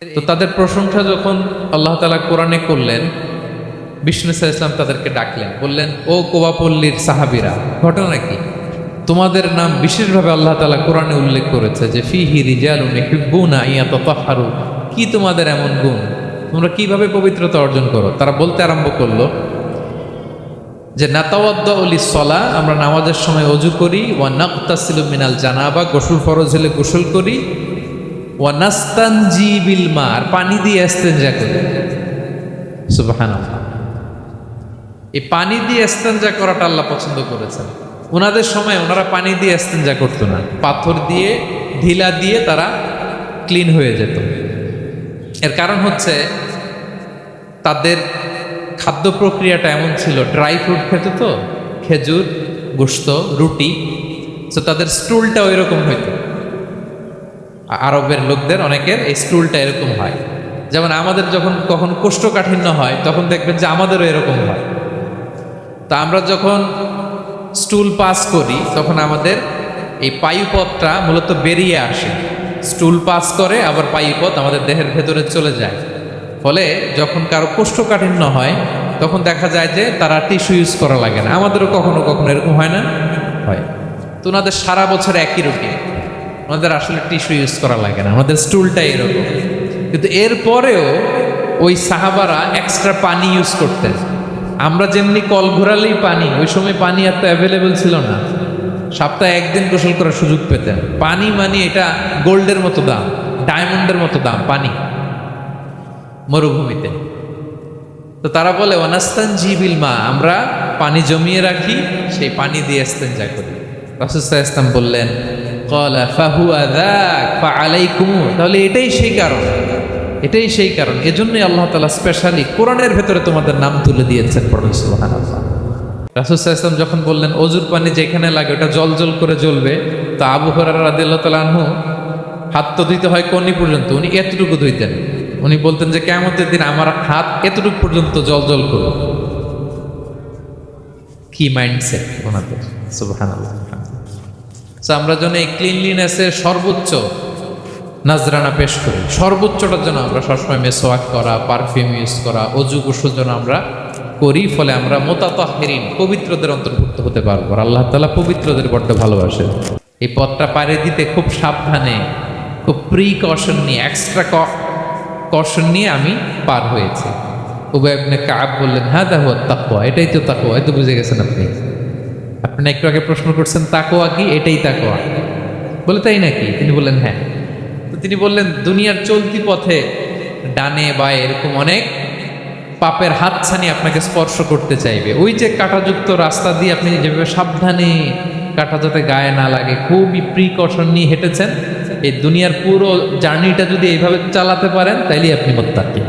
তো তাদের প্রশংসা যখন আল্লাহ তালা কোরআনে করলেন, বিষ্ণু ইসলাম তাদেরকে ডাকলেন, বললেন, ও কোবাপল্লীর সাহাবিরা, ঘটনা কি? তোমাদের নাম বিশেষভাবে আল্লাহ তালা কোরআনে উল্লেখ করেছে যে, ফিহি রিজালুন হিব্বুনা ইয়া তাতাহহারু কি তোমাদের এমন গুণ? তোমরা কীভাবে পবিত্রতা অর্জন করো? তারা বলতে আরম্ভ করল যে, নাতাওয়াদ্দ অলি সলা, আমরা নামাজের সময় অজু করি, ওয়া নাক্তাসিলু মিনাল জানাবা, গোসল ফরজ হলে গোসল করি ওয়া নাস্তানজি বিল মা আর পানি দিয়ে ইস্তেঞ্জা করি। সুবহানাল্লাহ। এই পানি দিয়ে ইস্তেঞ্জা করাটা আল্লাহ পছন্দ করেছেন। ওনাদের সময় ওনারা পানি দিয়ে ইস্তেঞ্জা করতো না। পাথর দিয়ে, ঢিলা দিয়ে তারা ক্লিন হয়ে যেত। এর কারণ হচ্ছে, তাদের খাদ্য প্রক্রিয়াটা এমন ছিল, ড্রাই ফ্রুট খেত তো, খেজুর, গোস্ত, রুটি, তো তাদের স্টুলটা ওই রকম হইতো। আরবের লোকদের অনেকের এই স্টুলটা এরকম হয়। যেমন আমাদের যখন কখন কোষ্ঠকাঠিন্য হয়, তখন দেখবেন যে আমাদেরও এরকম হয়। তা আমরা যখন স্টুল পাস করি, তখন আমাদের এই পায়ুপথটা মূলত বেরিয়ে আসে। স্টুল পাস করে, আবার পায়ুপথ আমাদের দেহের ভেতরে চলে যায়। ফলে যখন কারও কোষ্ঠকাঠিন্য হয়, তখন দেখা যায় যে তারা টিস্যু ইউজ করা লাগে না। আমাদেরও কখনো কখনো এরকম হয় না? হয়। তো ওনাদের সারা বছর একই রুটিন। ওনাদের আসলে টিস্যু ইউজ করা লাগে না আমাদের স্টুলটা এরকম। কিন্তু এরপরেও ওই সাহাবারা এক্সট্রা পানি ইউজ করতেন। আমরা যেমনি কল ঘোরালেই পানি, ওই সময় পানি এত অ্যাভেলেবেল ছিল না। সপ্তাহে একদিন গোসল করার সুযোগ পেতেন। পানি মানে এটা গোল্ডের মতো দাম, ডায়মন্ডের মতো দাম, পানি। মরুভূমিতে। তো তারা বলে অনাস্তান জিবিল মা, আমরা পানি জমিয়ে রাখি, সেই পানি দিয়ে ইস্তেঞ্জা করি। রাসুসাহ ইসলাম বললেন কলা ফাহু আদাক ফা আলাইকুমু তাহলে এটাই সেই কারণ। এটাই সেই কারণ। এজন্যই আল্লাহ তালা স্পেশালি কোরআনের ভেতরে তোমাদের নাম তুলে দিয়েছেন পড়ুন সুবহানাল্লাহ। রাসুসাহ যখন বললেন অজুর পানি যেখানে লাগে ওটা জল জল করে জ্বলবে। তা আবু হরার রাদিল্লাহ তালা হাত তো ধুইতে হয় কোনি পর্যন্ত, উনি এতটুকু ধুইতেন। উনি বলতেন যে কেমতের দিন আমার হাত এতটুকু পর্যন্ত জল জল করো কি মাইন্ডসেট ওনাদের আমরা যেন এই ক্লিনলিনেসের সর্বোচ্চ নাজরানা পেশ করি। সর্বোচ্চটার জন্য আমরা সবসময় মেসোয়াক করা পারফিউম ইউজ করা, অজু গোসল যেন আমরা করি, ফলে আমরা মোতাতহেরিন পবিত্রদের অন্তর্ভুক্ত হতে পারব আল্লাহ তালা পবিত্রদের বড্ড ভালোবাসে এই পথটা পাড়ি দিতে খুব সাবধানে, খুব প্রিকশন নিয়ে এক্সট্রা কশন নিয়ে আমি পার হয়েছি। উবাই আপনি কাব বললেন হ্যাঁ দেখো তাকুয়া এটাই তো তাকুয়া এই তো বুঝে গেছেন আপনি। আপনি একটু আগে প্রশ্ন করছেন তাকোয়া কি? এটাই তাকোয়া বলে তাই নাকি? তিনি বললেন হ্যাঁ। তো তিনি বললেন, দুনিয়ার চলতি পথে ডানে বায়ে এরকম অনেক পাপের হাতছানি আপনাকে স্পর্শ করতে চাইবে। ওই যে কাঁটাযুক্ত রাস্তা দিয়ে আপনি যেভাবে সাবধানে কাঁটা যাতে গায়ে না লাগে, খুবই প্রিকশন নিয়ে হেঁটেছেন, এই দুনিয়ার পুরো জার্নিটা যদি এইভাবে চালাতে পারেন তাইলে আপনি মোত্তাকি।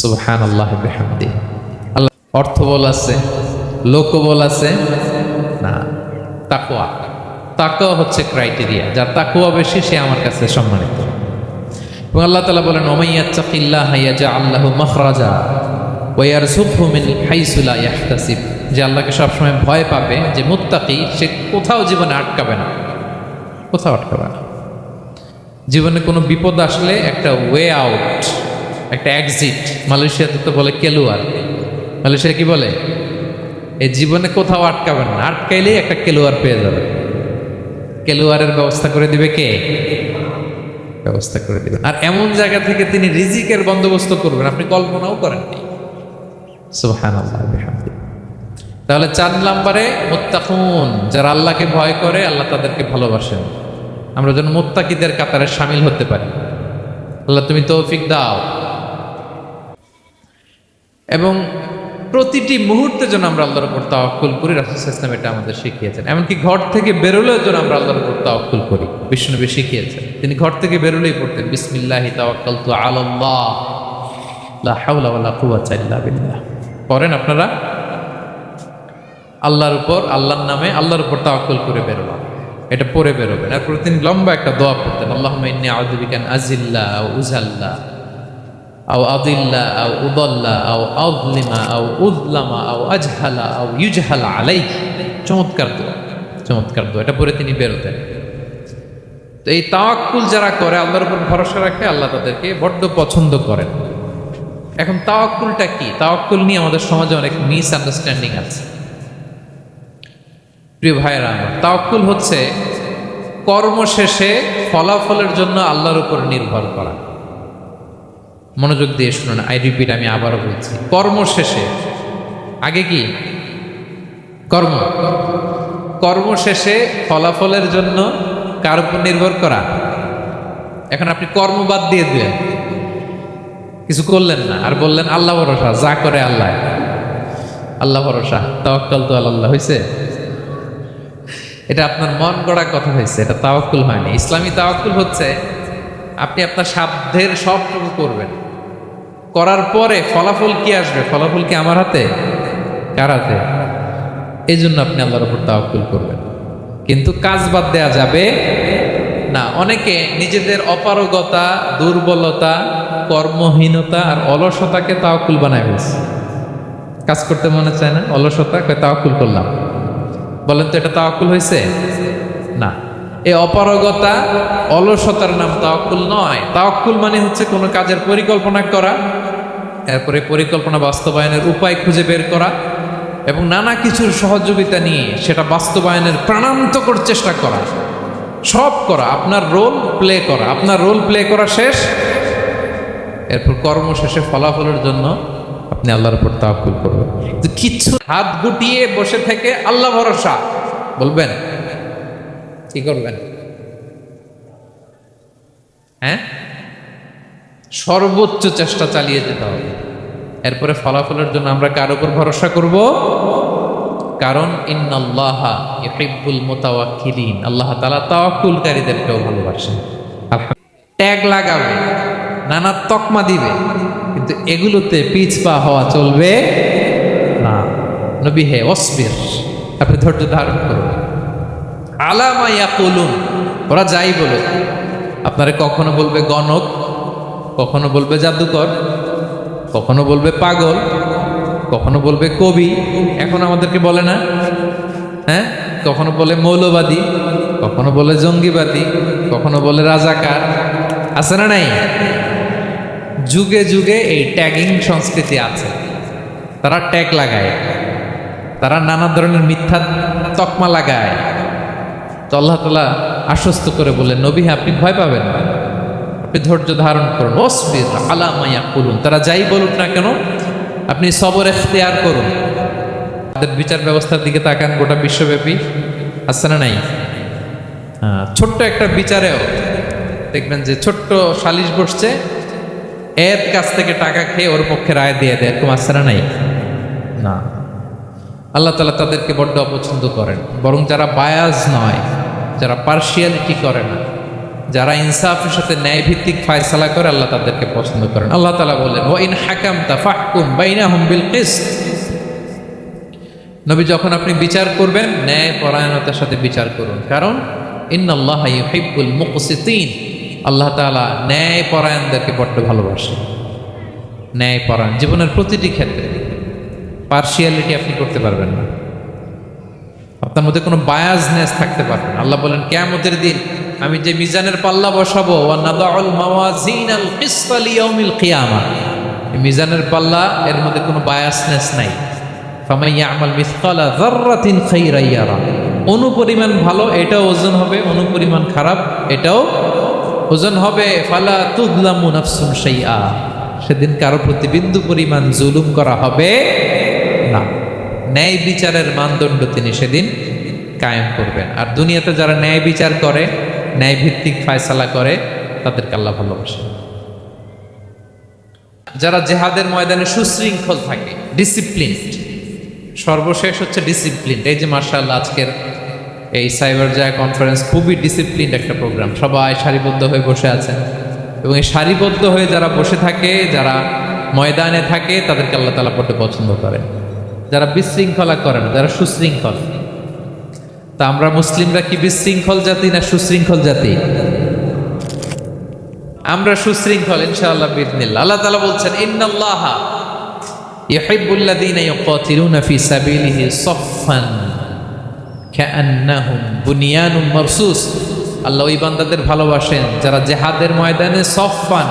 সুবহান আল্লাহ আল্লাহ অর্থ বল আছে। লোক বল আছে? না। তাকোয়া তাকোয়া হচ্ছে ক্রাইটেরিয়া যার তাকোয়া বেশি, সে আমার কাছে সম্মানিত। এবং আল্লাহ তালা বলেন ওমাইয়াচ্চাকিল্লাহ হাইয়াজা আল্লাহ মখরাজা ওয়ার সুফু মিন হাইসুলা ইয়াহতাসিব যে আল্লাহকে সবসময় ভয় পাবে, যে মুত্তাকি, সে কোথাও জীবনে আটকাবে না। কোথাও আটকাবে না। জীবনে কোনো বিপদ আসলে একটা ওয়ে আউট একটা এক্সিট মালয়েশিয়াতে তো বলে কেলুয়ার। মালয়েশিয়া কি বলে? এই জীবনে কোথাও আটকাবেন না। আটকাইলেই একটা কেলোয়ার পেয়ে যাবে কেলোয়ারের ব্যবস্থা করে দিবে কে? ব্যবস্থা করে দিবেন আর এমন জায়গা থেকে তিনি রিজিকের বন্দোবস্ত করবেন, আপনি কল্পনাও বিহামদি। তাহলে চার নাম্বারে, মোত্তাকুন, যারা আল্লাহকে ভয় করে, আল্লাহ তাদেরকে ভালোবাসেন। আমরা যেন মোত্তাকিদের কাতারে সামিল হতে পারি। আল্লাহ তুমি তৌফিক দাও। এবং প্রতিটি মুহূর্তে যেন আমরা আল্লাহর উপর তাওয়াক্কুল করি, রাসুল ইসলাম এটা আমাদের শিখিয়েছেন। এমনকি ঘর থেকে বেরোলেও যেন আমরা আল্লাহর উপর তাওয়াক্কুল করি বিষ্ণুনবী শিখিয়েছেন। তিনি ঘর থেকে বেরোলেই পড়তেন, বিসমিল্লাহি তাওয়াক্কালতু আলাল্লাহ, লা হাওলা বিল্লাহ। পড়েন আপনারা? আল্লাহর উপর, আল্লাহর নামে আল্লাহর উপর তাওয়াক্কুল করে বেরোলাম। এটা পরে বেরোবেন। এরপর তিনি লম্বা একটা দোয়া পড়তেন আল্লাহ ইন্নি আউযুবিকা আজিল্লা আও উজাল্লা আও আদিল্লা, আও উদল্লা, আও আউদলিমা আও উদলামা আও আজহালা, আও ইউজহালা আলাই চমৎকার দোয়া চমৎকার দোয়া। এটা পরে তিনি বেরোতেন তো এই তাওয়াক্কুল যারা করে, আল্লাহর উপর ভরসা রাখে, আল্লাহ তাদেরকে বড্ড পছন্দ করেন। এখন তাওয়াক্কুলটা কি? তাওয়াক্কুল নিয়ে আমাদের সমাজে অনেক মিস আন্ডারস্ট্যান্ডিং আছে। প্রিয় ভাইয়েরা আমার, তাওয়াক্কুল হচ্ছে কর্ম শেষে ফলাফলের জন্য আল্লাহর উপর নির্ভর করা। মনোযোগ দিয়ে শুনুন আই রিপিট আমি আবারও বলছি। কর্ম শেষে, আগে কি? কর্ম। কর্ম শেষে ফলাফলের জন্য কার উপর নির্ভর করা? এখন আপনি কর্ম বাদ দিয়ে দিলেন। কিছু করলেন না, আর বললেন, আল্লাহ ভরসা, যা করে আল্লাহ। আল্লাহ ভরসা, তাওয়াক্কাল তো আল্লাহ হয়েছে এটা আপনার মন গড়া কথা হয়েছে এটা তাওয়াক্কুল হয়নি। ইসলামী তাওয়াক্কুল হচ্ছে, আপনি আপনার সাধ্যের সবটুকু করবেন। করার পরে ফলাফল কি আসবে? ফলাফল কি আমার হাতে? কার হাতে? এই জন্য আপনি আল্লাহর উপর তাওয়াক্কুল করবেন। কিন্তু কাজ বাদ দেওয়া যাবে না। অনেকে নিজেদের অপারগতা, দুর্বলতা, কর্মহীনতা আর অলসতাকে তাওয়াক্কুল বানায় ফেলছে। কাজ করতে মনে চায় না? অলসতা? কয়, তাওয়াক্কুল করলাম। বলেন তো এটা তাওয়াক্কুল হয়েছে? না। এই অপারগতা, অলসতার নাম তাওয়াক্কুল নয়। তাওয়াক্কুল মানে হচ্ছে কোনো কাজের পরিকল্পনা করা এরপরে পরিকল্পনা বাস্তবায়নের উপায় খুঁজে বের করা এবং নানা কিছুর সহযোগিতা নিয়ে সেটা বাস্তবায়নের প্রাণান্তকর চেষ্টা করা। সব করা, আপনার রোল প্লে করা। আপনার রোল প্লে করা শেষ। এরপর কর্ম শেষে ফলাফলের জন্য আপনি আল্লাহর উপর তাওয়াক্কুল করবেন। কিচ্ছু হাত গুটিয়ে বসে থেকে আল্লাহ ভরসা। বলবেন, কি করবেন? হ্যাঁ? সর্বোচ্চ চেষ্টা চালিয়ে যেতে হবে। এরপরে ফলাফলের জন্য আমরা কার উপর ভরসা করব? কারণ ইন্নাল্লাহ ইহিব্বুল মুতাওয়াক্কিলিন। আল্লাহ তাআলা তাওয়াক্কুলকারীদেরকেও ভালোবাসেন। ট্যাগ লাগাবে, নানা তকমা দিবে, কিন্তু এগুলোতে পিছপা হওয়া চলবে না। নবী হে, অসবির, আপনি ধৈর্য ধারণ করুন। আলামা ইয়াকুলুন, ওরা যাই বলুক, আপনারা কখনো বলবে গণক কখনো বলবে জাদুকর, কখনো বলবে পাগল, কখনো বলবে কবি, এখন আমাদেরকে বলে না? হ্যাঁ? কখনো বলে মৌলবাদী, কখনো বলে জঙ্গিবাদী, কখনো বলে রাজাকার, আছে না নাই? যুগে যুগে এই ট্যাগিং সংস্কৃতি আছে। তারা ট্যাগ লাগায়, তারা নানা ধরনের মিথ্যা তকমা লাগায়। তো আল্লাহ তালা আশ্বস্ত করে বললেন, নবী, আপনি ভয় পাবেন না। ধৈর্য ধারণ করুন। অসবির আলামাইয়া করুন তারা যাই বলুক না কেন আপনি সবর এখতিয়ার করুন। তাদের বিচার ব্যবস্থার দিকে তাকান গোটা বিশ্বব্যাপী। আছে না নাই? হ্যাঁ, ছোট্ট একটা বিচারেও দেখবেন যে ছোট্ট সালিশ বসছে এর কাছ থেকে টাকা খেয়ে ওর পক্ষে রায় দিয়ে দেয়। এরকম আছে না নাই? না। আল্লাহ তালা তাদেরকে বড্ড অপছন্দ করেন। বরং যারা বায়াজ নয় যারা পার্শিয়ালিটি করে না যারা ইনসাফের সাথে ন্যায় ভিত্তিক ফায়সালা করে, আল্লাহ তাদেরকে পছন্দ করেন। আল্লাহ তালা বলেন ও ইন হাকাম তা ফাহকুম বাইনা হুম বিল কিস্ত। নবী, যখন আপনি বিচার করবেন ন্যায় পরায়ণতার সাথে বিচার করুন। কারণ, ইন্নাল্লাহ ইউহিব্বুল মুকসিতিন। আল্লাহ তাআলা ন্যায় পরায়ণদেরকে বড্ড ভালোবাসে। ন্যায় পরায়ণ জীবনের প্রতিটি ক্ষেত্রে। পার্শিয়ালিটি আপনি করতে পারবেন না। আপনার মধ্যে কোনো বায়াজনেস থাকতে পারবেন আল্লাহ বলেন কেয়ামতের দিন আমি যে মিজানের পাল্লা বসাবো মিজানের পাল্লা, এর মধ্যে কোনো বায়াসনেস নাই। অনুপরিমাণ ভালো, এটাও ওজন হবে, অনুপরিমাণ খারাপ, এটাও ওজন হবে। ফালা তুদলামু নাফসুন শাইআ। সেদিন কারও প্রতি বিন্দু পরিমাণ জুলুম করা হবে না। ন্যায় বিচারের মানদণ্ড তিনি সেদিন কায়েম করবেন। আর দুনিয়াতে যারা ন্যায় বিচার করে ন্যায় ভিত্তিক ফায়সালা করে, তাদেরকে আল্লাহ ভালোবাসে। যারা জেহাদের ময়দানে সুশৃঙ্খল থাকে ডিসিপ্লিনড সর্বশেষ হচ্ছে ডিসিপ্লিন এই যে মার্শাল আজকের এই সাইবার জায়া কনফারেন্স খুবই ডিসিপ্লিন একটা প্রোগ্রাম সবাই সারিবদ্ধ হয়ে বসে আছেন এবং এই সারিবদ্ধ হয়ে যারা বসে থাকে, যারা ময়দানে থাকে, তাদেরকে আল্লাহ তালা পড়তে পছন্দ করে যারা বিশৃঙ্খলা করে না, যারা সুশৃঙ্খল। তা আমরা মুসলিমরা কি বিশৃঙ্খল জাতি না সুশৃঙ্খল জাতি? আমরা সুশৃঙ্খল, ইনশাআল্লাহ বিদনিল্লাহ আল্লাহ তাআলা বলছেন, ইন্নাল্লাহ ইউহিব্বুল্লাযীনা ইউকাতিলুনা ফি সাবিলিহি সাফফান কাআন্নাহুম বুনিয়ানুম মারসুস। আল্লাহ ওই বান্দাদের ভালোবাসেন যারা জেহাদের ময়দানে সফান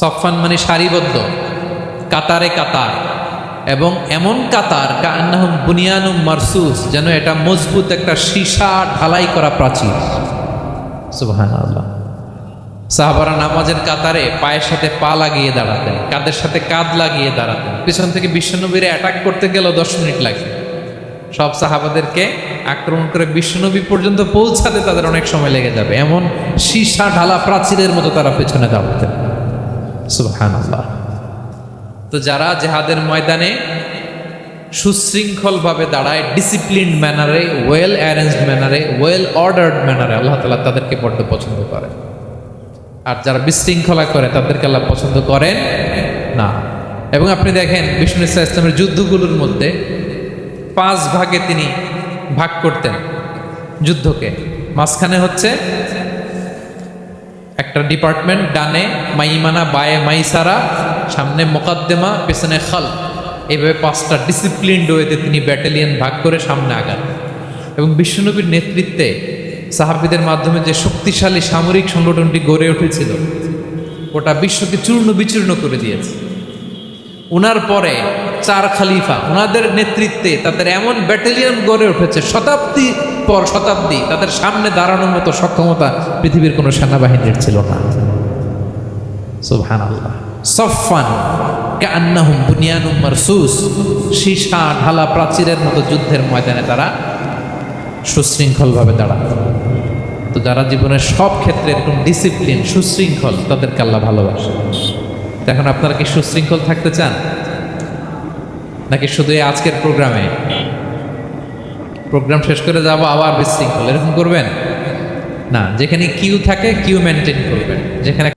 সফান মানে সারিবদ্ধ, কাতারে কাতার। এবং এমন কাতার কান্নাহুম বুনিয়ানুম মারসুস, যেন এটা মজবুত একটা সীসা ঢালাই করা প্রাচীর। সুবহান আল্লাহ সাহাবারা নামাজের কাতারে পায়ের সাথে পা লাগিয়ে দাঁড়াতেন কাদের সাথে কাঁধ লাগিয়ে দাঁড়াতেন। পিছন থেকে বিশ্বনবীরে অ্যাটাক করতে গেলেও দশ মিনিট লাগে। সব সাহাবাদেরকে আক্রমণ করে বিশ্বনবী পর্যন্ত পৌঁছাতে তাদের অনেক সময় লেগে যাবে। এমন সীসা ঢালা প্রাচীরের মতো তারা পেছনে দাঁড়াতেন। সুবহান আল্লাহ তো যারা জেহাদের ময়দানে সুশৃঙ্খলভাবে দাঁড়ায় ডিসিপ্লিন ম্যানারে ওয়েল অ্যারেঞ্জ ম্যানারে ওয়েল অর্ডার্ড ম্যানারে আল্লাহ তালা তাদেরকে বড্ড পছন্দ করে। আর যারা বিশৃঙ্খলা করে, তাদেরকে আল্লাহ পছন্দ করেন না। এবং আপনি দেখেন, বিষ্ণু ইসলাম ইসলামের যুদ্ধগুলোর মধ্যে পাঁচ ভাগে তিনি ভাগ করতেন যুদ্ধকে। মাঝখানে হচ্ছে একটা ডিপার্টমেন্ট, ডানে, মাইমানা, বায়ে, মাইসারা সামনে মোকাদ্দেমা, পেছনে খাল। এইভাবে পাঁচটা ডিসিপ্লিনড ওয়েতে তিনি ব্যাটালিয়ন ভাগ করে সামনে আগান। এবং বিশ্বনবীর নেতৃত্বে সাহাবিদের মাধ্যমে যে শক্তিশালী সামরিক সংগঠনটি গড়ে উঠেছিল ওটা বিশ্বকে চূর্ণ বিচূর্ণ করে দিয়েছে। উনার পরে চার খালিফা ওনাদের নেতৃত্বে তাদের এমন ব্যাটালিয়ন গড়ে উঠেছে, শতাব্দী পর শতাব্দী তাদের সামনে দাঁড়ানোর মতো সক্ষমতা পৃথিবীর কোনো সেনাবাহিনীর ছিল না। সুবহান আল্লাহ সফান কান্নাহুম বুনিয়ানুম মারসুস। সীসা, ঢালা প্রাচীরের মতো যুদ্ধের ময়দানে তারা সুশৃঙ্খলভাবে দাঁড়াত তো যারা জীবনের সব ক্ষেত্রে এরকম ডিসিপ্লিন সুশৃঙ্খল, তাদেরকে আল্লাহ ভালোবাসে। এখন আপনারা কি সুশৃঙ্খল থাকতে চান? নাকি শুধু এই আজকের প্রোগ্রামে? প্রোগ্রাম শেষ করে যাব আবার বিশৃঙ্খল। এরকম করবেন? না, যেখানে কিউ থাকে কিউ মেনটেন করবেন। যেখানে